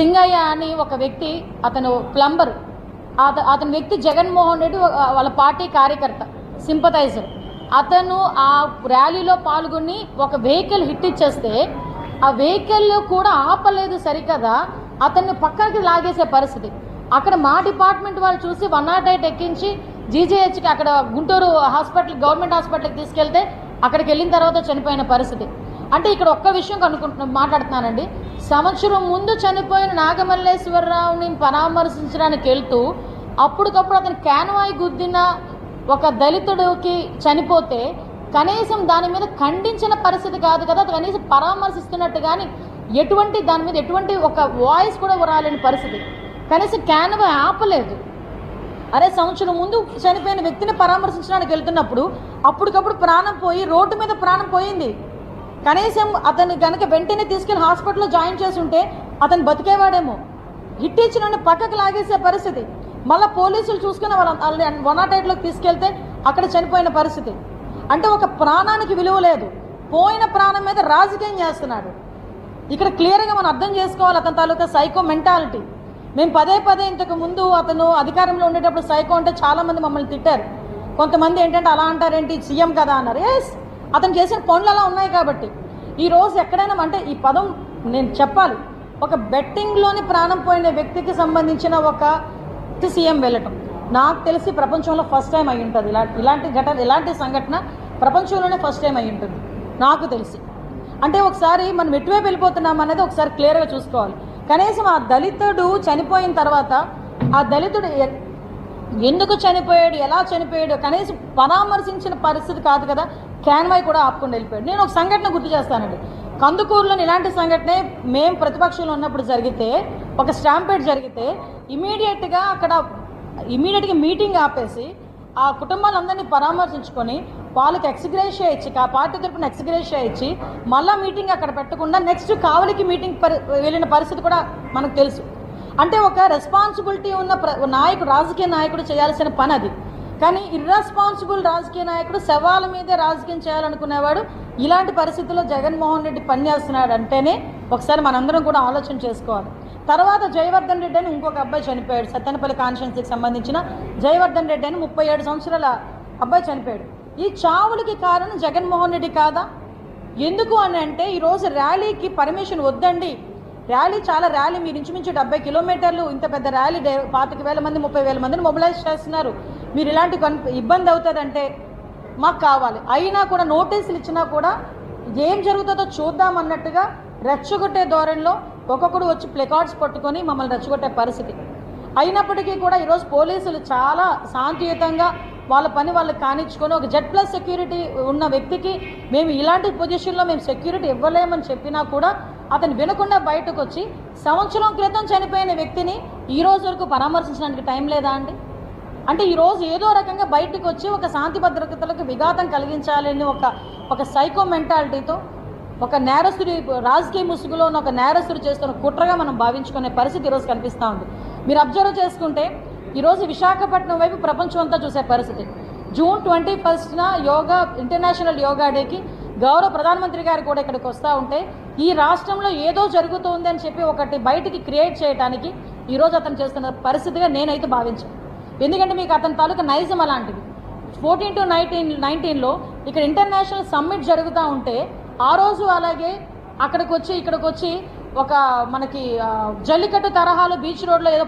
సింగయ్య అని ఒక వ్యక్తి అతను ప్లంబర్ అతని వ్యక్తి జగన్మోహన్ రెడ్డి వాళ్ళ పార్టీ కార్యకర్త సింపథైజర్ అతను ఆ ర్యాలీలో పాల్గొని ఒక వెహికల్ హిట్ ఇచ్చేస్తే ఆ వెహికల్ కూడా ఆపలేదు సరికదా అతన్ని పక్కనకి లాగేసే పరిస్థితి. అక్కడ మా డిపార్ట్మెంట్ వాళ్ళు చూసి వన్ నాట్ ఎయిట్ ఎక్కించి జీజేహెచ్కి అక్కడ గుంటూరు హాస్పిటల్ గవర్నమెంట్ హాస్పిటల్కి తీసుకెళ్తే అక్కడికి వెళ్ళిన తర్వాత చనిపోయిన పరిస్థితి. అంటే ఇక్కడ ఒక్క విషయం కనుక్కుంటున్నా మాట్లాడుతున్నానండి. సంవత్సరం ముందు చనిపోయిన నాగమల్లేశ్వరరావుని పరామర్శించడానికి వెళ్తూ అప్పటికప్పుడు అతను క్యాన్వాయ్ గుద్దిన ఒక దళితుడికి చనిపోతే కనీసం దాని మీద ఖండించిన పరిస్థితి కాదు కదా. అది కనీసం పరామర్శిస్తున్నట్టు కానీ ఎటువంటి దాని మీద ఎటువంటి ఒక వాయిస్ కూడా రాలేని పరిస్థితి. కనీసం క్యాన్వాయ్ ఆపలేదు. అరే సంవత్సరం ముందు చనిపోయిన వ్యక్తిని పరామర్శించడానికి వెళ్తున్నప్పుడు అప్పటికప్పుడు ప్రాణం పోయి రోడ్డు మీద ప్రాణం పోయింది. కనీసం అతను కనుక వెంటనే తీసుకెళ్ళి హాస్పిటల్లో జాయిన్ చేసి ఉంటే అతను బతికేవాడేమో. హిట్ ఇచ్చిన పక్కకు లాగేసే పరిస్థితి. మళ్ళీ పోలీసులు చూసుకుని వాళ్ళ వన్ నాట్ ఎయిట్లోకి తీసుకెళ్తే అక్కడ చనిపోయిన పరిస్థితి. అంటే ఒక ప్రాణానికి విలువ లేదు. పోయిన ప్రాణం మీద రాజకీయం చేస్తున్నాడు. ఇక్కడ క్లియర్గా మనం అర్థం చేసుకోవాలి అతని తాలూకా సైకో మెంటాలిటీ. మేము పదే పదే ఇంతకు ముందు అతను అధికారంలో ఉండేటప్పుడు సైకో అంటే చాలామంది మమ్మల్ని తిట్టారు. కొంతమంది ఏంటంటే అలా అంటారేంటి? సీఎం కదా అన్నారు. ఎస్ అతను చేసిన పనులు అలా ఉన్నాయి కాబట్టి. ఈ రోజు ఎక్కడైనా అంటే ఈ పదం నేను చెప్పాలి. ఒక బెట్టింగ్లోని ప్రాణం పోయిన వ్యక్తికి సంబంధించిన ఒక సీఎం వెళ్ళటం. నాకు తెలిసి ప్రపంచంలో ఫస్ట్ టైం అయి ఉంటుంది. ఇలా ఇలాంటి ఘటన ఇలాంటి సంఘటన ప్రపంచంలోనే ఫస్ట్ టైం అయి ఉంటుంది. నాకు తెలిసి. అంటే ఒకసారి మనం ఎటువైపు వెళ్ళిపోతున్నాం అనేది ఒకసారి క్లియర్గా చూసుకోవాలి. కనీసం ఆ దళితుడు చనిపోయిన తర్వాత ఆ దళితుడు ఎ- ఎందుకు చనిపోయాడు ఎలా చనిపోయాడు కనీసం పరామర్శించిన పరిస్థితి కాదు కదా క్యాన్వాయ్ కూడా ఆపుకుండా వెళ్ళిపోయాడు. నేను ఒక సంఘటన గుర్తు చేస్తానండి. కందుకూరులో ఇలాంటి సంఘటనే మేము ప్రతిపక్షంలో ఉన్నప్పుడు జరిగితే ఒక స్టాంపేట్ జరిగితే ఇమీడియట్గా అక్కడ ఇమీడియట్గా మీటింగ్ ఆపేసి ఆ కుటుంబాలందరినీ పరామర్శించుకొని వాళ్ళకి ఎక్స్గ్రేషియా ఇచ్చి ఆ పార్టీ తరపున ఎక్స్గ్రేషియా ఇచ్చి మళ్ళీ మీటింగ్ అక్కడ పెట్టకుండా నెక్స్ట్ కావలికి మీటింగ్ పరి వెళ్ళిన పరిస్థితి కూడా మనకు తెలుసు. అంటే ఒక రెస్పాన్సిబిలిటీ ఉన్న ప్ర నాయకుడు రాజకీయ నాయకుడు చేయాల్సిన పని అది. కానీ ఇర్రెస్పాన్సిబుల్ రాజకీయ నాయకుడు శవాల మీదే రాజకీయం చేయాలనుకునేవాడు ఇలాంటి పరిస్థితుల్లో జగన్మోహన్ రెడ్డి పనిచేస్తున్నాడు అంటేనే ఒకసారి మనందరం కూడా ఆలోచన చేసుకోవాలి. తర్వాత జయవర్ధన్ రెడ్డి అని ఇంకొక అబ్బాయి చనిపోయాడు. సత్తెనపల్లి కాన్స్టిట్యున్సీకి సంబంధించిన జయవర్ధన్ రెడ్డి అని ముప్పై ఏడు సంవత్సరాల అబ్బాయి చనిపోయాడు. ఈ చావులకి కారణం జగన్మోహన్ రెడ్డి కాదా? ఎందుకు అని అంటే ఈరోజు ర్యాలీకి పర్మిషన్ వద్దండి. ర్యాలీ చాలా ర్యాలీ. మీరు ఇంచుమించు డెబ్బై కిలోమీటర్లు ఇంత పెద్ద ర్యాలీ డే- పాతిక వేల మంది ముప్పై వేల మందిని మొబిలైజ్ చేస్తున్నారు. మీరు ఇలాంటి ఇబ్బంది అవుతుందంటే మాకు కావాలి. అయినా కూడా నోటీసులు ఇచ్చినా కూడా ఏం జరుగుతుందో చూద్దాం అన్నట్టుగా రెచ్చగొట్టే ధోరణిలో ఒక్కొక్కడు వచ్చి ప్లెకార్డ్స్ పట్టుకొని మమ్మల్ని రెచ్చగొట్టే పరిస్థితి. అయినప్పటికీ కూడా ఈరోజు పోలీసులు చాలా శాంతియుతంగా వాళ్ళ పని వాళ్ళు కానిచ్చుకొని ఒక జెడ్ ప్లస్ సెక్యూరిటీ ఉన్న వ్యక్తికి మేము ఇలాంటి పొజిషన్లో మేము సెక్యూరిటీ ఇవ్వలేమని చెప్పినా కూడా అతను వినకుండా బయటకు వచ్చి సంవత్సరం క్రితం చనిపోయిన వ్యక్తిని ఈ రోజు వరకు పరామర్శించడానికి టైం లేదా అండి? అంటే ఈరోజు ఏదో రకంగా బయటకు వచ్చి ఒక శాంతి భద్రతలకు విఘాతం కలిగించాలని ఒక ఒక సైకో మెంటాలిటీతో ఒక నేరస్తుడి రాజకీయ ముసుగులో ఉన్న ఒక నేరస్తుడు చేస్తున్న కుట్రగా మనం భావించుకునే పరిస్థితి ఈరోజు కనిపిస్తూ ఉంది. మీరు అబ్జర్వ్ చేసుకుంటే ఈరోజు విశాఖపట్నం వైపు ప్రపంచం అంతా చూసే పరిస్థితి. జూన్ ట్వంటీ ఫస్ట్న యోగా ఇంటర్నేషనల్ యోగా డేకి గౌరవ ప్రధానమంత్రి గారు కూడా ఇక్కడికి వస్తూ ఉంటే ఈ రాష్ట్రంలో ఏదో జరుగుతుంది అని చెప్పి ఒకటి బయటికి క్రియేట్ చేయడానికి ఈరోజు అతను చేస్తున్న పరిస్థితిగా నేనైతే భావించాను. ఎందుకంటే మీకు అతని తాలూకా నైజం అలాంటిది. ఫోర్టీన్ టు నైన్టీన్ నైన్టీన్లో ఇక్కడ ఇంటర్నేషనల్ సమ్మిట్ జరుగుతూ ఉంటే ఆ రోజు అలాగే అక్కడికి వచ్చి ఇక్కడికి వచ్చి ఒక మనకి జల్లికట్టు తరహాలో బీచ్ రోడ్లో ఏదో